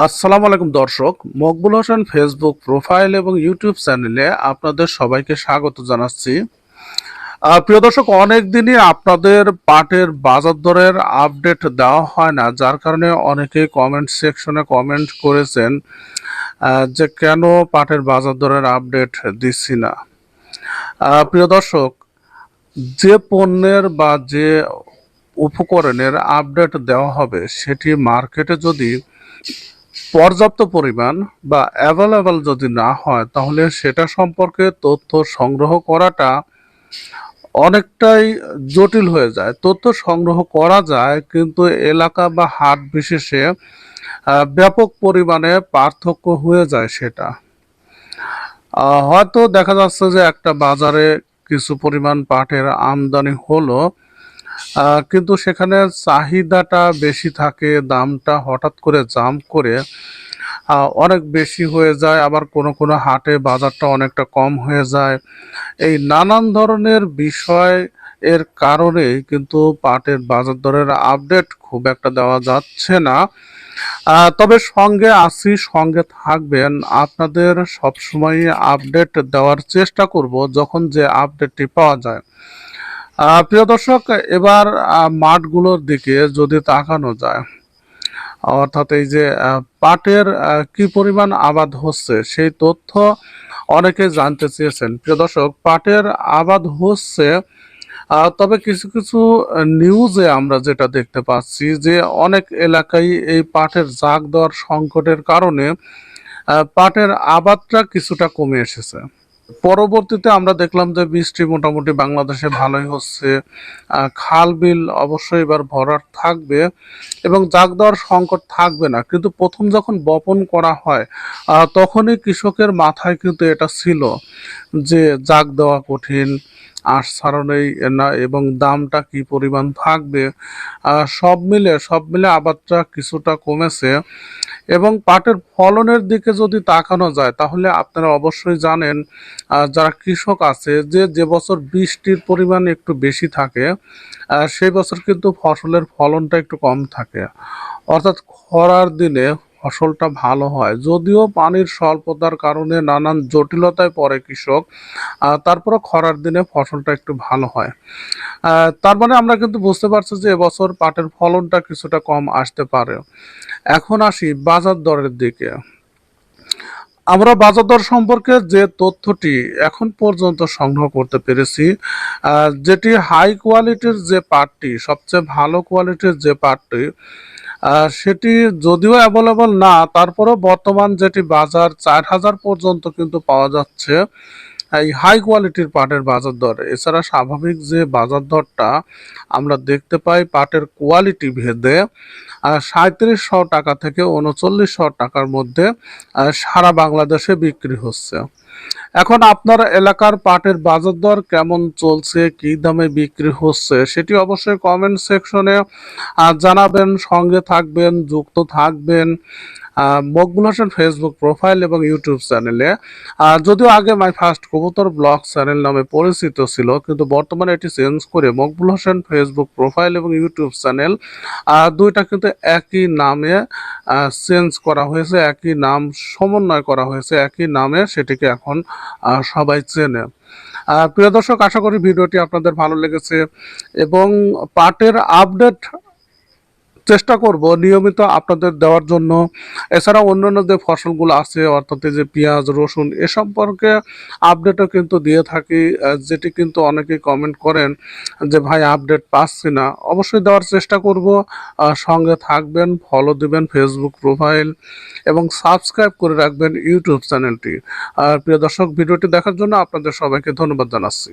আসসালামু আলাইকুম দর্শক, মকবুল হোসেন ফেসবুক প্রোফাইল এবং ইউটিউব চ্যানেলে আপনাদের সবাইকে স্বাগত জানাচ্ছি। প্রিয় দর্শক অনেক দিনই আপনাদের পাটের বাজার দরের আপডেট দেওয়া হয় না, যার কারণে অনেকে কমেন্ট সেকশনে কমেন্ট করেছেন যে কেন পাটের বাজার দরের আপডেট দিচ্ছি না। প্রিয় দর্শক, যে পণ্যের বা যে উপকরণের আপডেট দেওয়া হবে, সেটি মার্কেটে যদি পর্যাপ্ত পরিমাণ বা অ্যাভেলেবল যদি না হয়, তাহলে সেটা সম্পর্কে তথ্য সংগ্রহ করাটা অনেকটাই জটিল হয়ে যায়। তথ্য সংগ্রহ করা যায়, কিন্তু এলাকা বা হাট বিশেষে ব্যাপক পরিমাণে পার্থক্য হয়ে যায় সেটা। হয়তো দেখা যাচ্ছে যে একটা বাজারে কিছু পরিমাণ পাটের আমদানি হলো কিন্তু সেখানে চাহিদাটা বেশি থাকে, দামটা হঠাৎ করে জাম্প করে অনেক বেশি হয়ে যায়, আবার কোনো কোনো হাটে বাজারটা অনেকটা কম হয়ে যায়। এই নানান ধরনের বিষয় এর কারণেই কিন্তু পাটের বাজার দরের আপডেট খুব একটা দেওয়া যাচ্ছে না। তবে সঙ্গে আছি, সঙ্গে থাকবেন। আপনাদের সবসময় আপডেট দেওয়ার চেষ্টা করব, যখন যে আপডেটটি পাওয়া যায়। প্রিয় দর্শক, এবার মাঠগুলোর দিকে যদি তাকানো যায়, অর্থাৎ এই যে পাটের কি পরিমাণ আবাদ হচ্ছে, সেই তথ্য অনেকে জানতে চেয়েছেন। প্রিয় দর্শক, পাটের আবাদ হচ্ছে তবে কিছু কিছু নিউজে আমরা যেটা দেখতে পাচ্ছি যে, অনেক এলাকায় এই পাটের জাগ দেওয়ার সংকটের কারণে পাটের আবাদটা কিছুটা কমে এসেছে। পরবর্তীতে আমরা দেখলাম যে বৃষ্টি মোটামুটি বাংলাদেশে ভালোই হচ্ছে। খাল বিল অবশ্যই এবার ভরাট থাকবে এবং জাগ দেওয়ার সংকট থাকবে না, কিন্তু প্রথম যখন বপন করা হয় তখনই কৃষকের মাথায় কিন্তু এটা ছিল যে জাগ দেওয়া কঠিন, আঁশ ছাড়ানোই না এবং দামটা কি পরিমাণ থাকবে। সব মিলে সব মিলে আবাদটা কিছুটা কমেছে। এবং পাটের ফলনের দিকে যদি তাকানো যায়, তাহলে আপনারা অবশ্যই জানেন যারা কৃষক আছে, যে যে বছর বৃষ্টির পরিমাণ একটু বেশি থাকে সেই বছর কিন্তু ফসলের ফলনটা একটু কম থাকে। অর্থাৎ খরার দিনে ফসলটা ভালো হয়। যদিও পানির স্বল্পতার কারণে নানান জটিলতায় পড়ে কৃষক তারপরে খরার দিনে ফসলটা একটু ভালো হয়। তার মানে আমরা কিন্তু বুঝতে পারছি যে এবছর পাটের ফলনটা কিছুটা কম আসতে পারে। এখন আসি বাজার দরের দিকে। আমরা বাজার দর সম্পর্কে যে তথ্যটি এখন পর্যন্ত সংগ্রহ করতে পেরেছি যেটি হাই কোয়ালিটির যে পাটটি, সবচেয়ে ভালো কোয়ালিটির যে পাটটি সেটি যদিও অ্যাভেলেবল না, তারপরেও বর্তমান যেটি বাজার চার হাজার পর্যন্ত কিন্তু পাওয়া যাচ্ছে। এই হাই কোয়ালিটির পাটের বাজার দর। এছাড়া স্বাভাবিক যে বাজার দরটা আমরা দেখতে পাই পাটের কোয়ালিটি ভেদে সাঁত্রিশশো টাকা থেকে উনচল্লিশশো টাকার মধ্যে সারা বাংলাদেশে বিক্রি হচ্ছে। এখন আপনার এলাকার পাটের বাজার দর কেমন চলছে, কি দামে বিক্রি হচ্ছে, সেটি অবশ্যই কমেন্ট সেকশনে জানাবেন, সঙ্গে থাকবেন, যুক্ত থাকবেন। মকবুল হোসেন ফেসবুক প্রোফাইল এবং ইউটিউব চ্যানেলে আহ, যদিও আগে মাই ফার্স্ট কবুতর ব্লগ চ্যানেল নামে পরিচিত ছিল কিন্তু বর্তমানে এটি চেঞ্জ করে মকবুল হোসেন ফেসবুক প্রোফাইল এবং ইউটিউব চ্যানেল দুইটা কিন্তু একই নামে চেঞ্জ করা হয়েছে একই নাম সমন্বয় করা হয়েছে একই নামে সেটিকে এখন সবাই চেনে। প্রিয় দর্শক আশা করি ভিডিওটি আপনাদের ভালো লেগেছে এবং পাটের আপডেট চেষ্টা করব নিয়মিত আপনাদের দেওয়ার জন্য। এছাড়া অন্যান্য যে ফসলগুলো আছে, অর্থাৎ যে পেঁয়াজ, রসুন, এ সম্পর্কে আপডেটও কিন্তু দিয়ে থাকি যেটি কিন্তু অনেকেই কমেন্ট করেন যে, ভাই আপডেট পাচ্ছি না। অবশ্যই দেওয়ার চেষ্টা করব। সঙ্গে থাকবেন ফলো দিবেন ফেসবুক প্রোফাইল এবং সাবস্ক্রাইব করে রাখবেন ইউটিউব চ্যানেলটি আর প্রিয় দর্শক, ভিডিওটি দেখার জন্য আপনাদের সবাইকে ধন্যবাদ জানাচ্ছি।